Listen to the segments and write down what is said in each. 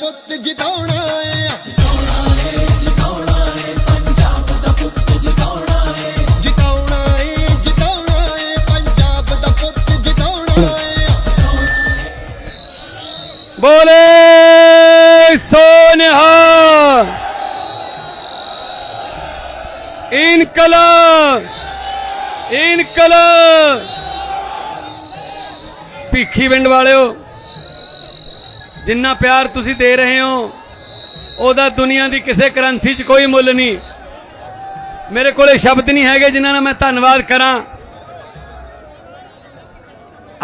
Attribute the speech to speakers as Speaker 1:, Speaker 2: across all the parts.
Speaker 1: ਪੁੱਤ ਜਿਤਾਉਣਾ ਏ। ਜਿਤਾਉਣਾ ਪੰਜਾਬ ਦਾ ਪੁੱਤ ਜਿਤਾਉਣਾ ਏ।
Speaker 2: ਬੋਲੇ ਸੋਨਿਹਾ। ਇਨਕਲਾਬ ਇਨਕਲਾਬ। ਭੀਖੀ ਪਿੰਡ ਵਾਲਿਓ ਜਿੰਨਾ ਪਿਆਰ ਤੁਸੀਂ ਦੇ ਰਹੇ ਹੋ, ਉਹਦਾ ਦੁਨੀਆ ਦੀ ਕਿਸੇ ਕਰੰਸੀ 'ਚ ਕੋਈ ਮੁੱਲ ਨਹੀਂ। ਮੇਰੇ ਕੋਲੇ ਸ਼ਬਦ ਨਹੀਂ ਹੈਗੇ ਜਿਨ੍ਹਾਂ ਨਾਲ ਮੈਂ ਧੰਨਵਾਦ ਕਰਾਂ।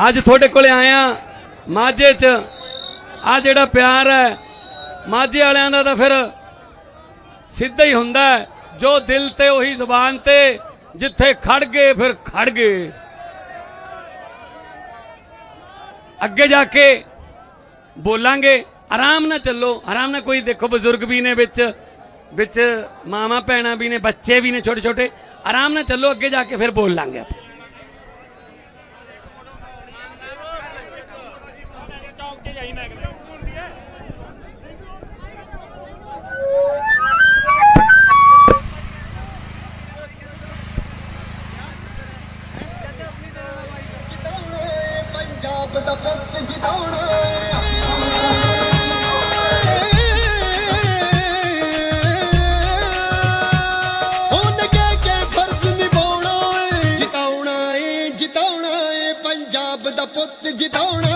Speaker 2: ਅੱਜ ਤੁਹਾਡੇ ਕੋਲੇ ਆਇਆ ਮਾਝੇ 'ਚ। ਆ ਜਿਹੜਾ ਪਿਆਰ ਹੈ, ਮਾਝੇ ਵਾਲਿਆਂ ਦਾ ਤਾਂ ਫਿਰ ਸਿੱਧਾ ਹੀ ਹੁੰਦਾ ਜੋ ਦਿਲ ਤੇ ਉਹੀ ਜ਼ੁਬਾਨ ਤੇ, ਜਿੱਥੇ ਖੜ ਗਏ ਫਿਰ ਖੜ ਗਏ। ਅੱਗੇ ਜਾ ਕੇ ਬੋਲਾਂਗੇ। ਆਰਾਮ ਨਾਲ ਚੱਲੋ। ਆਰਾਮ ਨਾਲ ਕੋਈ ਦੇਖੋ ਬਜ਼ੁਰਗ ਵੀ ਨੇ ਵਿੱਚ ਵਿੱਚ ਮਾਮਾ ਭੈਣਾਂ ਵੀ ਨੇ, ਬੱਚੇ ਵੀ ਨੇ ਛੋਟੇ ਛੋਟੇ ਆਰਾਮ ਨਾਲ ਚੱਲੋ, ਅੱਗੇ ਜਾ ਕੇ ਫਿਰ ਬੋਲ ਲਾਂਗੇ ਆਪਾਂ।
Speaker 1: ਪੰਜਾਬ ਦਾ ਪੁੱਤ ਜਿਤਾਉਣਾ। ਪੰਜਾਬ ਦਾ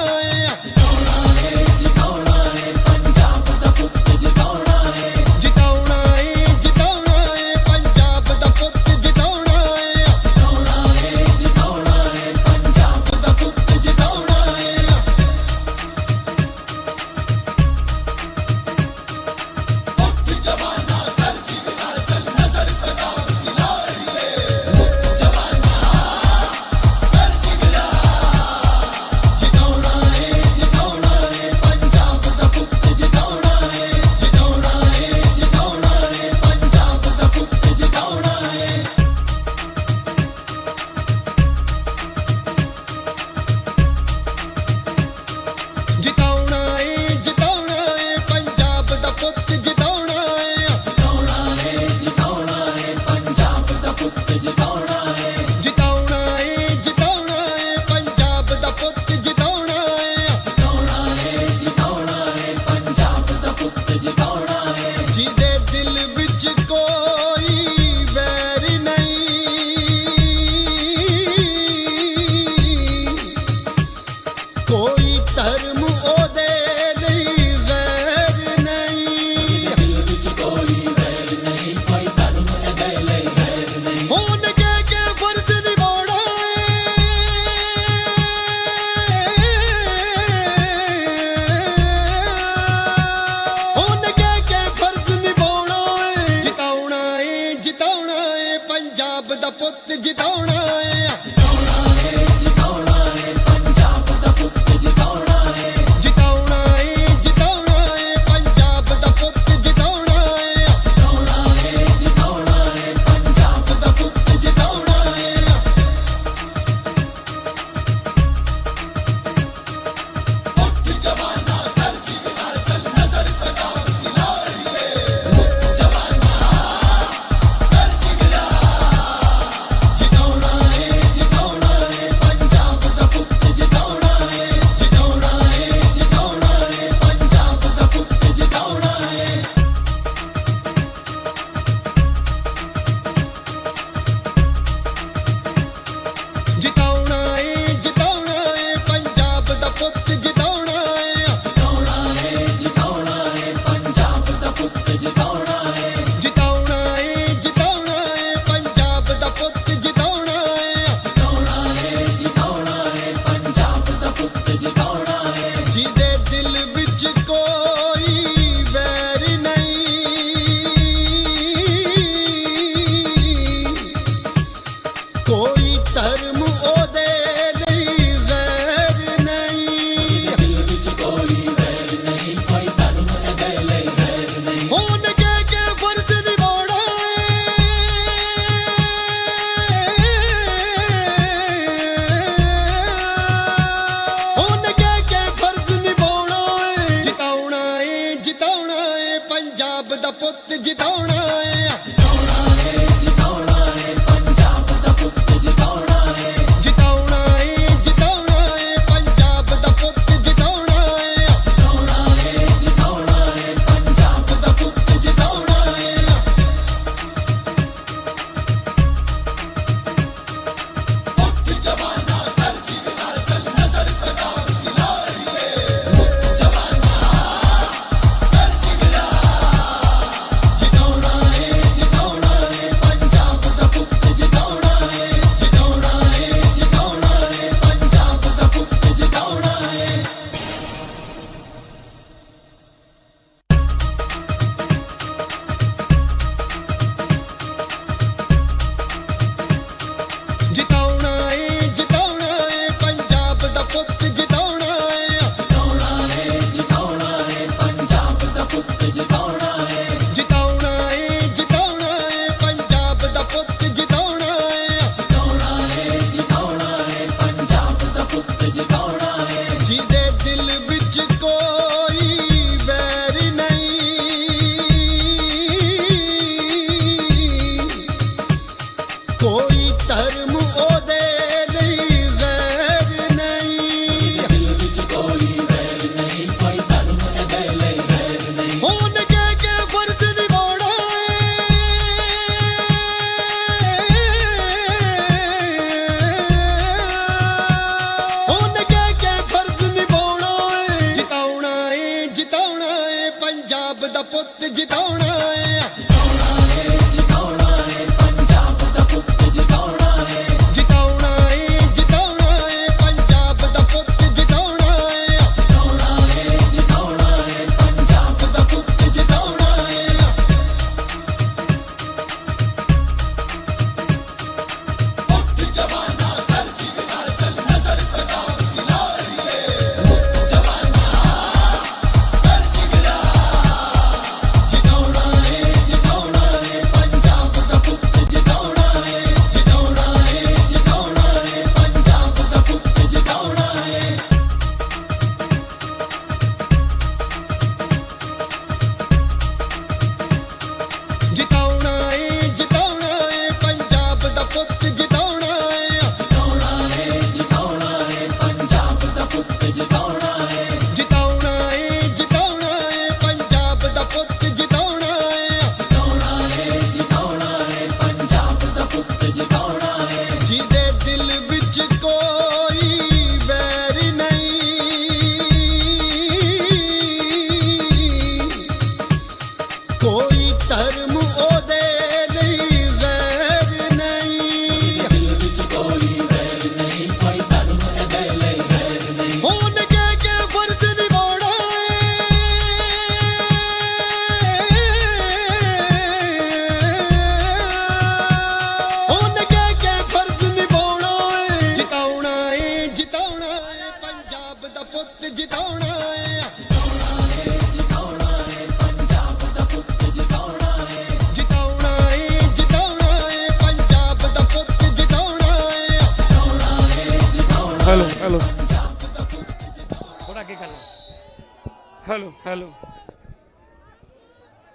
Speaker 2: ਹੈਲੋ। ਹੈਲੋ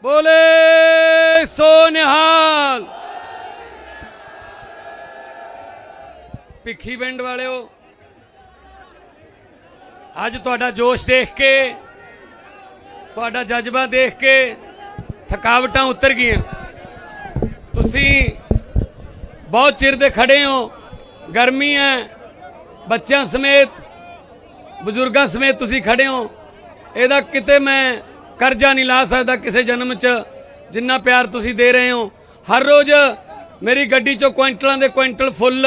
Speaker 2: ਬੋਲੇ ਸੋ ਨਿਹਾਲ ਭਿੱਖੀ ਪਿੰਡ ਵਾਲਿਓ, ਅੱਜ ਤੁਹਾਡਾ ਜੋਸ਼ ਦੇਖ ਕੇ, ਤੁਹਾਡਾ ਜਜ਼ਬਾ ਦੇਖ ਕੇ ਥਕਾਵਟਾਂ ਉਤਰ ਗਈਆਂ। ਤੁਸੀਂ ਬਹੁਤ ਚਿਰ ਦੇ ਖੜੇ ਹੋ, ਗਰਮੀ ਹੈ, ਬੱਚਿਆਂ ਸਮੇਤ, ਬਜ਼ੁਰਗਾਂ ਸਮੇਤ ਤੁਸੀਂ ਖੜੇ ਹੋ। ਇਹਦਾ ਕਿਤੇ ਮੈਂ ਕਰਜ਼ਾ ਨਹੀਂ ਲਾ ਸਕਦਾ ਕਿਸੇ ਜਨਮ 'ਚ। ਜਿੰਨਾ ਪਿਆਰ ਤੁਸੀਂ ਦੇ ਰਹੇ ਹੋ। ਹਰ ਰੋਜ਼ ਮੇਰੀ ਗੱਡੀ 'ਚੋਂ ਕੁਇੰਟਲਾਂ ਦੇ ਕੁਇੰਟਲ ਫੁੱਲ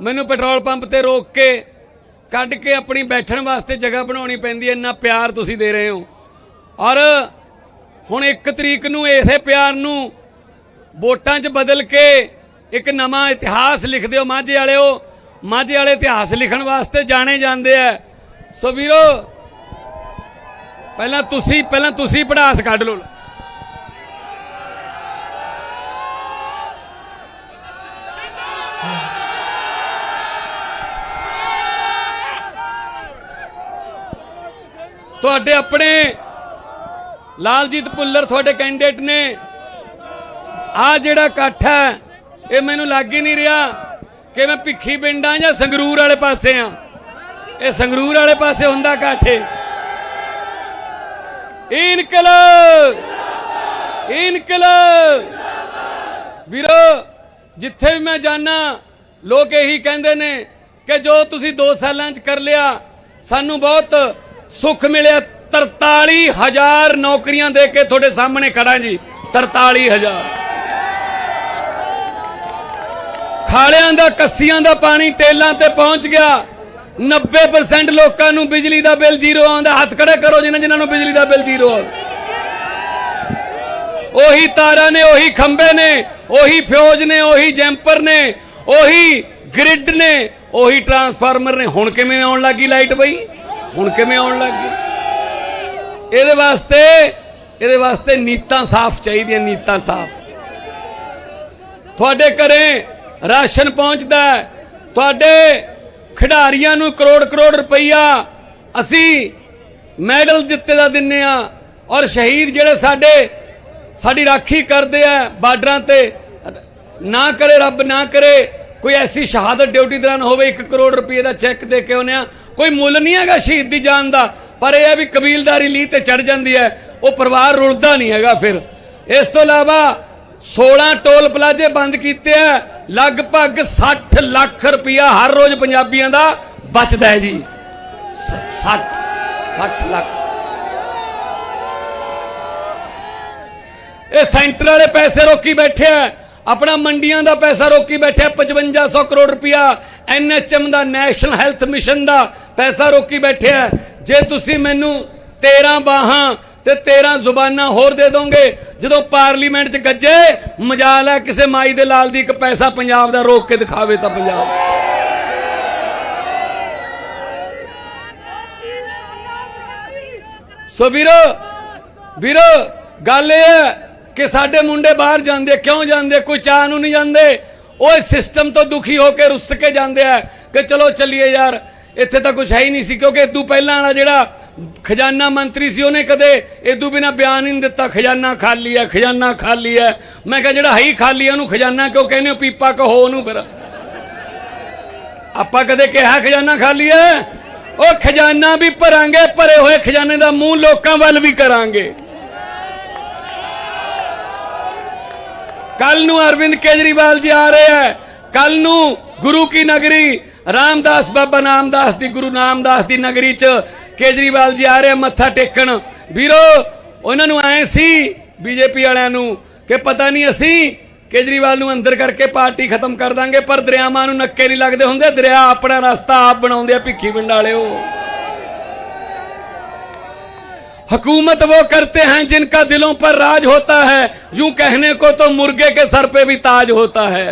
Speaker 2: ਮੈਨੂੰ ਪੈਟਰੋਲ ਪੰਪ ਤੇ ਰੋਕ ਕੇ ਕੱਢ ਕੇ ਆਪਣੀ ਬੈਠਣ ਵਾਸਤੇ ਜਗ੍ਹਾ ਬਣਾਉਣੀ ਪੈਂਦੀ ਹੈ। ਇੰਨਾ ਪਿਆਰ ਤੁਸੀਂ ਦੇ ਰਹੇ ਹੋ। ਔਰ ਹੁਣ ਇੱਕ ਤਰੀਕ ਨੂੰ ਇਸੇ ਪਿਆਰ ਨੂੰ ਵੋਟਾਂ 'ਚ ਬਦਲ ਕੇ ਇੱਕ ਨਵਾਂ ਇਤਿਹਾਸ ਲਿਖ ਦਿਓ। ਮਾਝੇ ਵਾਲਿਓ, ਮਾਝੇ ਵਾਲੇ ਇਤਿਹਾਸ ਲਿਖਣ ਵਾਸਤੇ ਜਾਣੇ ਜਾਂਦੇ ਆ। ਸੋ ਵੀਰੋ ਪਹਿਲਾਂ ਤੁਸੀਂ ਪਹਿਲਾਂ ਤੁਸੀਂ ਪੜਾਸ ਕੱਢ ਲਓ। ਤੁਹਾਡੇ ਆਪਣੇ ਲਾਲਜੀਤ ਭੁੱਲਰ ਤੁਹਾਡੇ ਕੈਂਡੀਡੇਟ ਨੇ ਆ ਜਿਹੜਾ ਇਕੱਠ ਹੈ, ਇਹ ਮੈਨੂੰ ਲੱਗ ਹੀ ਨਹੀਂ ਰਿਹਾ ਕਿ ਮੈਂ ਭਿੱਖੀ ਪਿੰਡਾਂ ਜਾਂ ਸੰਗਰੂਰ ਵਾਲੇ ਪਾਸੇ ਆ। ਇਹ ਸੰਗਰੂਰ ਵਾਲੇ ਪਾਸੇ ਹੁੰਦਾ ਇਕੱਠ ਇਹ ਇਨਕਲਾਬ। ਇਨਕਲਾਬ। ਵੀਰੋ, ਜਿੱਥੇ ਵੀ ਮੈਂ ਜਾਣਾ ਲੋਕ ਇਹੀ ਕਹਿੰਦੇ ਨੇ ਕਿ ਜੋ ਤੁਸੀਂ 2 ਸਾਲਾਂ 'ਚ ਕਰ ਲਿਆ, ਸਾਨੂੰ ਬਹੁਤ ਸੁੱਖ ਮਿਲਿਆ। 43000 ਨੌਕਰੀਆਂ ਦੇ ਕੇ ਤੁਹਾਡੇ ਸਾਹਮਣੇ ਖੜਾ ਜੀ। 43000 ਖਾਲਿਆਂ ਦਾ, ਕੱਸੀਆਂ ਦਾ ਪਾਣੀ ਟੇਲਾਂ ਤੇ ਪਹੁੰਚ ਗਿਆ। 90% ਲੋਕਾਂ ਨੂੰ ਬਿਜਲੀ ਦਾ ਬਿੱਲ ਜ਼ੀਰੋ ਆਉਂਦਾ ਹੱਥ ਖੜਾ ਕਰੋ, ਜਿਨ੍ਹਾਂ ਜਿਨ੍ਹਾਂ ਨੂੰ ਬਿਜਲੀ ਦਾ ਬਿੱਲ ਜ਼ੀਰੋ ਆਉਂਦਾ ਉਹੀ ਤਾਰਾਂ ਨੇ, ਉਹੀ ਖੰਭੇ ਨੇ, ਉਹੀ ਫਿਊਜ਼ ਨੇ, ਉਹੀ ਜੈਂਪਰ ਨੇ, ਉਹੀ ਗ੍ਰਿਡ ਨੇ, ਉਹੀ ਟਰਾਂਸਫਾਰਮਰ ਨੇ। ਹੁਣ ਕਿਵੇਂ ਆਉਣ ਲੱਗੀ ਲਾਈਟ ਬਈ? ਹੁਣ ਕਿਵੇਂ ਆਉਣ ਲੱਗੀ ਇਹਦੇ ਵਾਸਤੇ ਇਹਦੇ ਵਾਸਤੇ ਨੀਤਾਂ ਸਾਫ਼ ਚਾਹੀਦੀਆਂ, ਨੀਤਾਂ ਸਾਫ਼। ਤੁਹਾਡੇ ਘਰੇ ਰਾਸ਼ਨ ਪਹੁੰਚਦਾ ਤੁਹਾਡੇ ਖਿਡਾਰੀਆਂ ਨੂੰ ਕਰੋੜ ਕਰੋੜ ਰੁਪਈਆ ਅਸੀਂ ਮੈਡਲ ਦਿੱਤੇ ਦਾ ਦਿੰਨੇ ਆ ਔਰ ਸ਼ਹੀਦ ਜਿਹੜੇ ਸਾਡੇ, ਸਾਡੀ ਰਾਖੀ ਕਰਦੇ ਆ ਬਾਰਡਰਾਂ ਤੇ, ਨਾ ਕਰੇ ਰੱਬ, ਨਾ ਕਰੇ, ਕੋਈ ਐਸੀ ਸ਼ਹਾਦਤ ਡਿਊਟੀ ਦੌਰਾਨ ਹੋਵੇ 1 ਕਰੋੜ ਰੁਪਏ ਦਾ ਚੈੱਕ ਦੇ ਕੇ ਆਉਂਦੇ ਆ, ਕੋਈ ਮੁੱਲ ਨਹੀਂ ਹੈਗਾ ਸ਼ਹੀਦ ਦੀ ਜਾਨ ਦਾ, ਪਰ ਇਹ ਹੈ ਵੀ ਕਬੀਲਦਾਰੀ ਲੀ ਤੇ ਚੜ ਜਾਂਦੀ ਹੈ, ਉਹ ਪਰਿਵਾਰ ਰੁਲਦਾ ਨਹੀਂ ਹੈਗਾ ਫਿਰ। ਇਸ ਤੋਂ ਇਲਾਵਾ 16 ਟੋਲ ਪਲਾਜ਼ੇ ਬੰਦ ਕੀਤੇ ਆ ਲਗਭਗ 60 ਲੱਖ ਰੁਪਇਆ ਹਰ ਰੋਜ਼ ਪੰਜਾਬੀਆਂ ਦਾ ਬਚਦਾ ਹੈ ਜੀ। 60 60 ਲੱਖ। ਇਹ ਸੈਂਟਰ ਵਾਲੇ ਪੈਸੇ ਰੋਕੀ ਬੈਠੇ ਆ। ਆਪਣਾ ਮੰਡੀਆਂ ਦਾ ਪੈਸਾ ਰੋਕੀ ਬੈਠਿਆ ਆ। 5500 ਕਰੋੜ ਰੁਪਇਆ ਐਨਐਚਐਮ ਦਾ, ਨੈਸ਼ਨਲ ਹੈਲਥ ਮਿਸ਼ਨ ਦਾ ਪੈਸਾ ਰੋਕੀ ਬੈਠਿਆ ਜੇ ਤੁਸੀਂ ਮੈਨੂੰ 13 ਬਾਹਾਂ ਤੇ 13 ਜ਼ੁਬਾਨਾਂ ਹੋਰ ਦੇ ਦੋਗੇ। ਜਦੋਂ ਪਾਰਲੀਮੈਂਟ 'ਚ ਗੱਜੇ, ਮਜਾਲ ਹੈ ਕਿਸੇ ਮਾਈ ਦੇ ਲਾਲ ਦੀ ਇੱਕ ਪੈਸਾ ਪੰਜਾਬ ਦਾ ਰੋਕ ਕੇ ਦਿਖਾਵੇ ਤਾਂ ਪੰਜਾਬ। ਸੋ ਵੀਰੋ ਵੀਰੋ, ਗੱਲ ਇਹ ਹੈ ਕਿ ਸਾਡੇ ਮੁੰਡੇ ਬਾਹਰ ਜਾਂਦੇ, ਕਿਉਂ ਜਾਂਦੇ? ਕੋਈ ਚਾਹ ਨੂੰ ਨਹੀਂ ਜਾਂਦੇ। ਉਹ ਸਿਸਟਮ ਤੋਂ ਦੁਖੀ ਹੋ ਕੇ ਰੁੱਸ ਕੇ ਜਾਂਦੇ ਆ ਕਿ ਚਲੋ ਚੱਲੀਏ ਯਾਰ, ਇੱਥੇ ਤਾਂ ਕੁਝ ਹੈ ਹੀ ਨਹੀਂ ਸੀ, ਕਿਉਂਕਿ ਇਦੋਂ ਪਹਿਲਾਂ ਵਾਲਾ ਜਿਹੜਾ ਖਜ਼ਾਨਾ ਮੰਤਰੀ ਸੀ ਉਹਨੇ ਕਦੇ ਇਦੋਂ ਬਿਨਾ ਬਿਆਨ ਹੀ ਨਹੀਂ ਦਿੱਤਾ, ਖਜ਼ਾਨਾ ਖਾਲੀ ਹੈ, ਖਜ਼ਾਨਾ ਖਾਲੀ ਹੈ। ਮੈਂ ਕਿਹਾ ਜਿਹੜਾ ਹੈ ਹੀ ਖਾਲੀ ਹੈ ਉਹਨੂੰ ਖਜ਼ਾਨਾ ਕਿਉਂ ਕਹਿੰਦੇ ਹੋ? ਪੀਪਾ ਕਹੋ ਉਹਨੂੰ ਫਿਰ। ਆਪਾਂ ਕਦੇ ਕਿਹਾ ਖਜ਼ਾਨਾ ਖਾਲੀ ਹੈ? ਉਹ ਖਜ਼ਾਨਾ ਵੀ ਭਰਾਂਗੇ, ਭਰੇ ਹੋਏ ਖਜ਼ਾਨੇ ਦਾ ਮੂੰਹ ਲੋਕਾਂ ਵੱਲ ਵੀ ਕਰਾਂਗੇ। ਕੱਲ ਨੂੰ ਅਰਵਿੰਦ ਕੇਜਰੀਵਾਲ ਜੀ ਆ ਰਹੇ ਹੈ। ਕੱਲ ਨੂੰ ਗੁਰੂ ਕੀ ਨਗਰੀ ਰਾਮਦਾਸ ਬਾਬਾ ਨਾਮਦਾਸ ਦੀ ਗੁਰੂ ਨਾਮਦਾਸ ਦੀ ਨਗਰੀ ਚ ਕੇਜਰੀਵਾਲ ਜੀ ਆ ਰਹੇ ਆ ਮੱਥਾ ਟੇਕਣ ਵੀਰੋ ਉਹਨਾਂ ਨੂੰ ਆਏ ਸੀ ਬੀਜੇਪੀ ਵਾਲਿਆਂ ਨੂੰ ਕਿ ਪਤਾ ਨਹੀਂ ਅਸੀਂ ਕੇਜਰੀਵਾਲ ਨੂੰ ਅੰਦਰ ਕਰਕੇ ਪਾਰਟੀ ਖਤਮ ਕਰ ਦਾਂਗੇ ਪਰ ਦਰਿਆਵਾਂ ਨੂੰ ਨੱਕੇ ਨਹੀਂ ਲੱਗਦੇ ਹੁੰਦੇ ਦਰਿਆ ਆਪਣਾ ਰਸਤਾ ਆਪ ਬਣਾਉਂਦੇ ਆ ਭਿੱਖੀ ਪਿੰਡ ਵਾਲਿਓ हुकूमत वो करते हैं जिनका दिलों पर राज होता है यूं कहने को तो मुर्गे के सर पे भी ताज होता है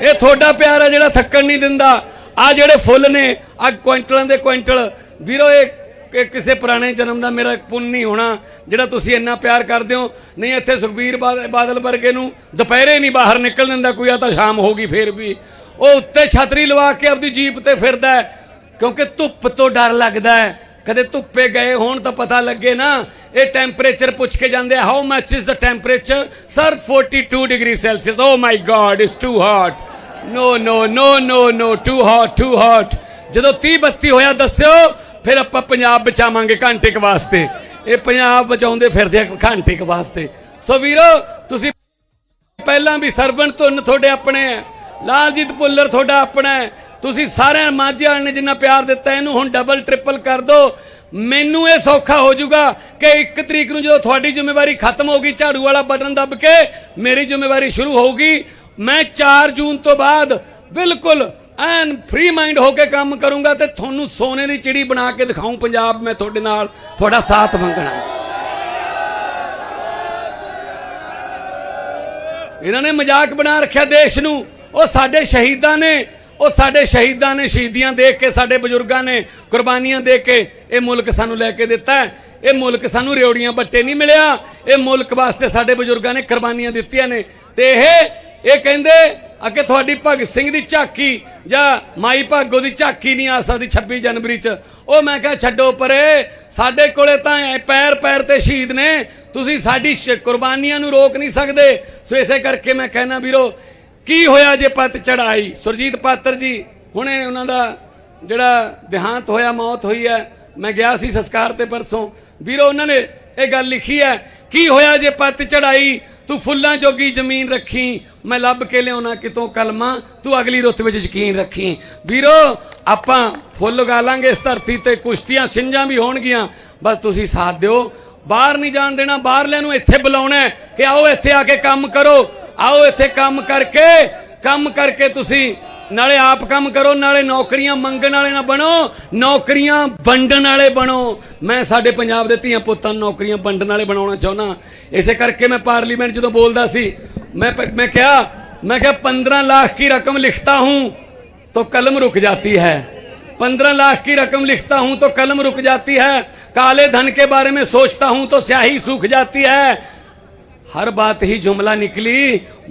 Speaker 2: ਇਹ ਤੁਹਾਡਾ ਪਿਆਰ ਹੈ ਜਿਹੜਾ ਥੱਕਣ ਨਹੀਂ ਦਿੰਦਾ। ਆ ਜਿਹੜੇ ਫੁੱਲ ਨੇ, ਆ ਕੁਇੰਟਲਾਂ ਦੇ ਕੁਇੰਟਲ। ਵੀਰੋ, ਇਹ ਇਹ ਕਿਸੇ ਪੁਰਾਣੇ ਜਨਮ ਦਾ ਮੇਰਾ ਪੁੰਨ ਨਹੀਂ ਹੋਣਾ, ਜਿਹੜਾ ਤੁਸੀਂ ਇੰਨਾ ਪਿਆਰ ਕਰਦੇ ਹੋ। ਨਹੀਂ, ਇੱਥੇ ਸੁਖਬੀਰ ਬਾਦ- ਬਾਦਲ ਵਰਗੇ ਨੂੰ ਦੁਪਹਿਰੇ ਨਹੀਂ ਬਾਹਰ ਨਿਕਲ ਦਿੰਦਾ, ਕੋਈ ਆ ਤਾਂ ਸ਼ਾਮ ਹੋ ਗਈ ਫੇਰ ਵੀ। ਉਹ ਉੱਤੇ ਛਤਰੀ ਲਵਾ ਕੇ ਆਪਦੀ ਜੀਪ ਤੇ ਫਿਰਦਾ ਕਿਉਂਕਿ ਧੁੱਪ ਤੋਂ ਡਰ ਲੱਗਦਾ ਹੈ। ਕਦੇ ਧੁੱਪੇ ਗਏ ਹੋਣ ਤਾਂ ਪਤਾ ਲੱਗੇ ਨਾ, ਇਹ ਟੈਂਪਰੇਚਰ ਪੁੱਛ ਕੇ ਜਾਂਦੇ how much is the temperature sir 42 degree Celsius oh my God it's too hot no no no no no too hot too hot ਜਦੋਂ 30 32 ਹੋਇਆ ਦੱਸਿਓ, ਫਿਰ ਆਪਾਂ ਪੰਜਾਬ ਬਚਾਵਾਂਗੇ ਘੰਟੇ ਕ ਵਾਸਤੇ। ਇਹ ਪੰਜਾਬ ਬਚਾਉਂਦੇ ਫਿਰਦੇ ਆ ਘੰਟੇ ਕ ਵਾਸਤੇ। ਸੋ ਵੀਰੋ, ਤੁਸੀਂ ਪਹਿਲਾਂ ਵੀ ਸਰਵਣ ਧੁੰਨ ਤੁਹਾਡੇ ਆਪਣੇ ਲਾਲਜੀਤ ਭੁੱਲਰ ਤੁਹਾਡਾ ਆਪਣਾ ਹੈ। ਤੁਸੀਂ ਸਾਰਿਆਂ ਮਾਝੇ ਵਾਲੇ ਨੇ ਜਿੰਨਾ ਪਿਆਰ ਦਿੱਤਾ, ਇਹਨੂੰ ਹੁਣ ਡਬਲ ਟ੍ਰਿਪਲ ਕਰ ਦਿਓ ਮੈਨੂੰ ਇਹ ਸੌਖਾ ਹੋ ਜਾਊਗਾ ਕਿ 1 ਤਰੀਕ ਨੂੰ ਜਦੋਂ ਤੁਹਾਡੀ ਜ਼ਿੰਮੇਵਾਰੀ ਖਤਮ ਹੋਗੀ ਝਾੜੂ ਵਾਲਾ ਬਟਨ ਦੱਬ ਕੇ ਮੇਰੀ ਜ਼ਿੰਮੇਵਾਰੀ ਸ਼ੁਰੂ ਹੋਊਗੀ। ਮੈਂ 4 ਜੂਨ ਤੋਂ ਬਾਅਦ ਬਿਲਕੁਲ ਐਨ ਫ੍ਰੀ ਮਾਈਂਡ ਹੋ ਕੇ ਕੰਮ ਕਰੂੰਗਾ ਤੇ ਤੁਹਾਨੂੰ ਸੋਨੇ ਦੀ ਚਿੜੀ ਬਣਾ ਕੇ ਦਿਖਾਉਂ ਪੰਜਾਬ ਮੈਂ ਤੁਹਾਡੇ ਨਾਲ। ਤੁਹਾਡਾ ਸਾਥ ਮੰਗਣਾ ਇਹਨਾਂ ਨੇ ਮਜ਼ਾਕ ਬਣਾ ਰੱਖਿਆ ਦੇਸ਼ ਨੂੰ। ਉਹ ਸਾਡੇ ਸ਼ਹੀਦਾਂ ਨੇ, ਉਹ ਸਾਡੇ ਸ਼ਹੀਦਾਂ ਨੇ, ਸ਼ਹੀਦੀਆਂ ਦੇਖ ਕੇ, ਸਾਡੇ ਬਜ਼ੁਰਗਾਂ ਨੇ, ਕੁਰਬਾਨੀਆਂ ਦੇ ਕੇ ਇਹ ਮੁਲਕ ਸਾਨੂੰ ਲੈ ਕੇ ਦਿੱਤਾ ਇਹ ਮੁਲਕ ਸਾਨੂੰ ਰਿਉੜੀਆਂ ਬੱਟੇ ਨਹੀਂ ਮਿਲਿਆ। ਇਹ ਮੁਲਕ ਵਾਸਤੇ ਸਾਡੇ ਬਜ਼ੁਰਗਾਂ ਨੇ ਕੁਰਬਾਨੀਆਂ ਦਿੱਤੀਆਂ ਨੇ। ਤੇ ਇਹ ਇਹ ਕਹਿੰਦੇ, ਅੱਗੇ ਤੁਹਾਡੀ ਭਗਤ ਸਿੰਘ ਦੀ ਝਾਕੀ ਜਾਂ ਮਾਈ ਭਾਗੋ ਦੀ ਝਾਕੀ ਨਹੀਂ ਆ ਸਕਦੀ 26 ਜਨਵਰੀ ਚ। ਉਹ ਮੈਂ ਕਿਹਾ, ਛੱਡੋ ਪਰੇ, ਸਾਡੇ ਕੋਲੇ ਤਾਂ ਪੈਰ ਪੈਰ ਤੇ ਸ਼ਹੀਦ ਨੇ। ਤੁਸੀਂ ਸਾਡੀ ਕੁਰਬਾਨੀਆਂ ਨੂੰ ਰੋਕ ਨਹੀਂ ਸਕਦੇ। ਸੋ ਇਸੇ ਕਰਕੇ ਮੈਂ ਕਹਿਣਾ ਵੀਰੋ ਕੀ ਹੋਇਆ ਜੇ ਪਤ ਚੜਾਈ ਸੁਰਜੀਤ ਪਾਤਰ ਜੀ, ਹੁਣੇ ਉਹਨਾਂ ਦਾ ਜਿਹੜਾ ਦੇਹਾਂਤ ਹੋਇਆ, ਮੌਤ ਹੋਈ ਹੈ। ਮੈਂ ਗਿਆ ਸੀ ਸੰਸਕਾਰ ਤੇ ਪਰਸੋਂ। ਵੀਰੋ, ਉਹਨਾਂ ਨੇ ਇਹ ਗੱਲ ਲਿਖੀ ਹੈ, ਕੀ ਹੋਇਆ ਜੇ ਪੱਤ ਚੜਾਈ ਤੂੰ ਫੁੱਲਾਂ ਜੋਗੀ ਜ਼ਮੀਨ ਰੱਖੀ, ਮੈਂ ਲੱਭ ਕੇ ਲਿਆਉਣਾ ਕਿਤੋਂ ਕਲਮਾ? ਤੂੰ ਅਗਲੀ ਰੁੱਤ ਵਿੱਚ ਯਕੀਨ ਰੱਖੀ। ਵੀਰੋ, ਆਪਾਂ ਫੁੱਲ ਉਗਾ ਲਾਂਗੇ ਇਸ ਧਰਤੀ ਤੇ, ਕੁਸ਼ਤੀਆਂ, ਛਿੰਜਾਂ ਵੀ ਹੋਣਗੀਆਂ, ਬਸ ਤੁਸੀਂ ਸਾਥ ਦਿਓ। ਬਾਹਰ ਨਹੀਂ ਜਾਣ ਦੇਣਾ, ਬਾਹਰਲਿਆਂ ਨੂੰ ਇੱਥੇ ਬੁਲਾਉਣਾ ਕਿ ਆਓ ਇੱਥੇ ਆ ਕੇ ਕੰਮ ਕਰੋ। ਆਓ ਇੱਥੇ ਕੰਮ ਕਰਕੇ ਕੰਮ ਕਰਕੇ ਤੁਸੀਂ ਨਾਲੇ ਆਪ ਕੰਮ ਕਰੋ ਨਾਲੇ ਨੌਕਰੀਆਂ ਮੰਗਣ ਵਾਲੇ ਨਾ ਬਣੋ ਨੌਕਰੀਆਂ ਵੰਡਣ ਵਾਲੇ ਬਣੋ ਮੈਂ ਸਾਡੇ ਪੰਜਾਬ ਦੇ ਧੀਆਂ ਪੁੱਤਾਂ ਨੂੰ ਨੌਕਰੀਆਂ ਵੰਡਣ ਵਾਲੇ ਬਣਾਉਣਾ ਚਾਹੁੰਦਾ ਇਸੇ ਕਰਕੇ ਮੈਂ ਪਾਰਲੀਮੈਂਟ ਜਦੋਂ ਬੋਲਦਾ ਸੀ ਮੈਂ ਪ- ਮੈਂ ਕਿਹਾ ਮੈਂ ਕਿਹਾ 15 ਲੱਖ की रकम लिखता हूं तो कलम रुक जाती है पंद्रह लाख की रकम लिखता हूं तो कलम रुक जाती है काले धन के बारे में सोचता हूं तो स्याही सूख जाती है हर बात ही जुमला निकली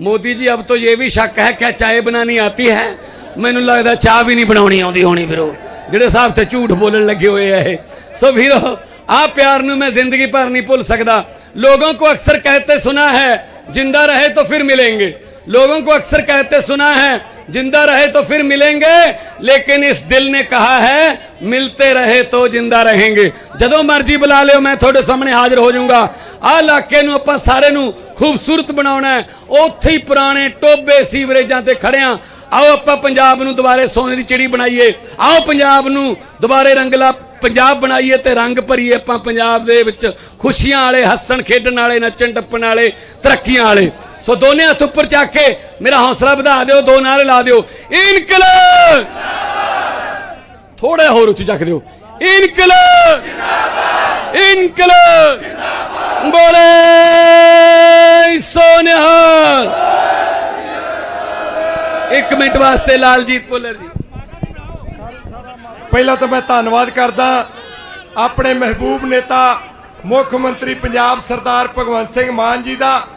Speaker 2: मोदी जी अब तो ये भी शक है क्या चाय बनानी आती है ਮੈਨੂੰ ਲੱਗਦਾ ਚਾਹ ਵੀ ਨਹੀਂ ਬਣਾਉਣੀ ਆਉਂਦੀ ਹੋਣੀ ਵੀਰੋ ਜਿਹੜੇ ਸਾਹਿਬ ਤੇ ਝੂਠ ਬੋਲਣ ਲੱਗੇ ਹੋਏ ਆ ਇਹ ਸੋ ਵੀਰੋ ਆ ਪਿਆਰ ਨੂੰ ਮੈਂ ਜ਼ਿੰਦਗੀ ਭਰ ਨਹੀਂ ਭੁੱਲ ਸਕਦਾ लोगों को अक्सर कहते सुना है जिंदा रहे तो फिर मिलेंगे लोगों को अक्सर कहते सुना है जिंदा रहे तो फिर मिलेंगे लेकिन इस दिल ने कहा है मिलते रहे तो जिंदा रहेंगे ਜਦੋਂ ਮਰਜ਼ੀ ਬੁਲਾ ਲਿਓ ਮੈਂ ਤੁਹਾਡੇ ਸਾਹਮਣੇ ਹਾਜ਼ਰ ਹੋ ਜਾਊਂਗਾ ਆਹ ਇਲਾਕੇ ਨੂੰ ਆਪਾਂ ਸਾਰੇ ਨੂੰ ਖੂਬਸੂਰਤ ਬਣਾਉਣਾ ਹੈ ਉੱਥੇ ਹੀ ਪੁਰਾਣੇ ਟੋਬੇ ਸੀਵਰੇਜਾਂ ਤੇ ਖੜਿਆਂ ਆਓ ਆਪਾਂ ਪੰਜਾਬ ਨੂੰ ਦੁਬਾਰੇ ਸੋਨੇ ਦੀ ਚਿੜੀ ਬਣਾਈਏ ਆਓ ਪੰਜਾਬ ਨੂੰ ਦੁਬਾਰੇ ਰੰਗਲਾ ਪੰਜਾਬ ਬਣਾਈਏ ਤੇ ਰੰਗ ਭਰੀਏ ਆਪਾਂ ਪੰਜਾਬ ਦੇ ਵਿੱਚ ਖੁਸ਼ੀਆਂ ਵਾਲੇ ਹੱਸਣ ਖੇਡਣ ਵਾਲੇ ਨੱਚਣ ਟੱਪਣ ਵਾਲੇ ਤਰੱਕੀਆਂ ਵਾਲੇ ਸੋ ਦੋਨੇ ਹੱਥ ਉੱਪਰ ਚੱਕ ਕੇ ਮੇਰਾ ਹੌਸਲਾ ਵਧਾ ਦਿਓ, ਦੋ ਨਾਰੇ ਲਾ ਦਿਓ। ਇਨਕਲਾਬ! ਥੋੜਾ ਹੋਰ ਉੱਚੀ ਚੱਕ ਦਿਓ। ਇਨਕਲਾਬ! ਇਨਕਲਾਬ! ਬੋਲੇ ਸੋਨਿਹਾਲ ਇੱਕ ਮਿੰਟ ਵਾਸਤੇ ਲਾਲਜੀਤ ਪੁੱਲਰ ਜੀ।
Speaker 3: ਪਹਿਲਾਂ ਤਾਂ ਮੈਂ ਧੰਨਵਾਦ ਕਰਦਾ ਆਪਣੇ ਮਹਿਬੂਬ ਨੇਤਾ ਮੁੱਖ ਮੰਤਰੀ ਪੰਜਾਬ ਸਰਦਾਰ ਭਗਵੰਤ ਸਿੰਘ ਮਾਨ ਜੀ ਦਾ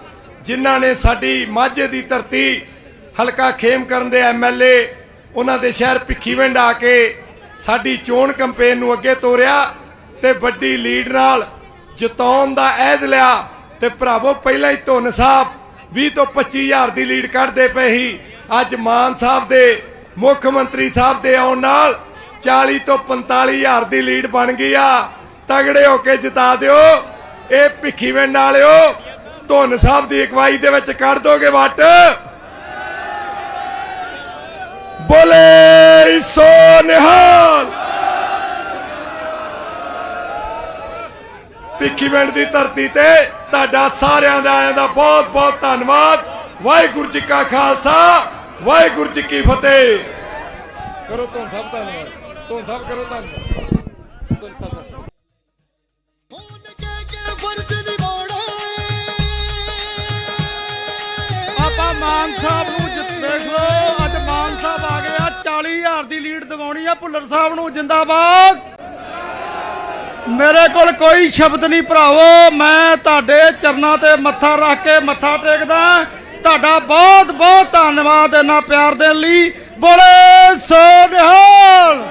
Speaker 3: ਜਿਨ੍ਹਾਂ ਨੇ ਸਾਡੀ ਮਾਝੇ ਦੀ ਧਰਤੀ ਹਲਕਾ ਖੇਮ ਕਰਨ ਦੇ ਐਮਐਲਏ ਉਹਨਾਂ ਦੇ ਸ਼ਹਿਰ ਭਿੱਖੀਵਿੰਡ ਆ ਕੇ ਸਾਡੀ ਚੋਣ ਕੈਂਪੇਨ ਨੂੰ ਅੱਗੇ ਤੋਰਿਆ ਤੇ ਵੱਡੀ ਲੀਡ ਨਾਲ ਜਿਤਾਉਣ ਦਾ ਅਹਿਦ ਲਿਆ ਤੇ ਭਰਾਵੋ, ਪਹਿਲਾਂ ਹੀ ਧੁੰਨ ਸਾਹਿਬ 20 ਤੋਂ 25000 ਦੀ ਲੀਡ ਕੱਢਦੇ ਪਏ ਸੀ। ਅੱਜ ਮਾਨ ਸਾਹਿਬ ਦੇ, ਮੁੱਖ ਮੰਤਰੀ ਸਾਹਿਬ ਦੇ ਆਉਣ ਨਾਲ 40 ਤੋਂ 45000 ਦੀ ਲੀਡ ਬਣ ਗਈ ਆ। ਤਗੜੇ ਹੋ ਕੇ ਜਿਤਾ ਦਿਓ। ਇਹ ਭਿੱਖੀਵਿੰਡ ਵਾਲਿਓ ਧੁੰਨ ਸਾਹਿਬ ਦੀ ਅਗਵਾਈ ਦੇ ਵਿੱਚ ਕੱਢ ਦੋਗੇ ਵੱਟ? ਬੋਲੇ ਸੋ ਨਿਹਾਲ। ਭਿੱਖੀਵਿੰਡ ਦੀ ਧਰਤੀ ਤੇ ਤੁਹਾਡਾ ਸਾਰਿਆਂ ਦਾ ਆਇਆਂ ਦਾ ਬਹੁਤ ਬਹੁਤ ਧੰਨਵਾਦ। ਵਾਹਿਗੁਰੂ ਜੀ ਕਾ ਖਾਲਸਾ, ਵਾਹਿਗੁਰੂ ਜੀ ਕੀ ਫਤਿਹ। ਕਰੋ ਤੋਂ ਸਭ ਧੰਨਵਾਦ। ਤੋਂ ਸਭ ਕਰੋ ਧੰਨਵਾਦ
Speaker 1: ਹੋਣ
Speaker 4: ਸਾਹਿਬ ਨੂੰ ਜਿੱਤ ਦੇਖ ਅੱਜ ਮਾਨ ਸਾਹਿਬ ਆ ਗਏ ਆ। 40000 ਦੀ ਲੀਡ ਦਿਵਾਉਣੀ ਆ ਭੁੱਲਰ ਸਾਹਿਬ ਨੂੰ। ਜਿੰਦਾਬਾਦ। ਮੇਰੇ ਕੋਲ ਕੋਈ ਸ਼ਬਦ ਨਹੀਂ ਭਰਾਵੋ। ਮੈਂ ਤੁਹਾਡੇ ਚਰਨਾਂ ਤੇ ਮੱਥਾ ਰੱਖ ਕੇ ਮੱਥਾ ਟੇਕਦਾ। ਤੁਹਾਡਾ ਬਹੁਤ ਬਹੁਤ ਧੰਨਵਾਦ ਇਹਨਾਂ ਪਿਆਰ ਦੇਣ ਲਈ। ਬੋਲੇ ਸੋ ਨਿਹਾਲ।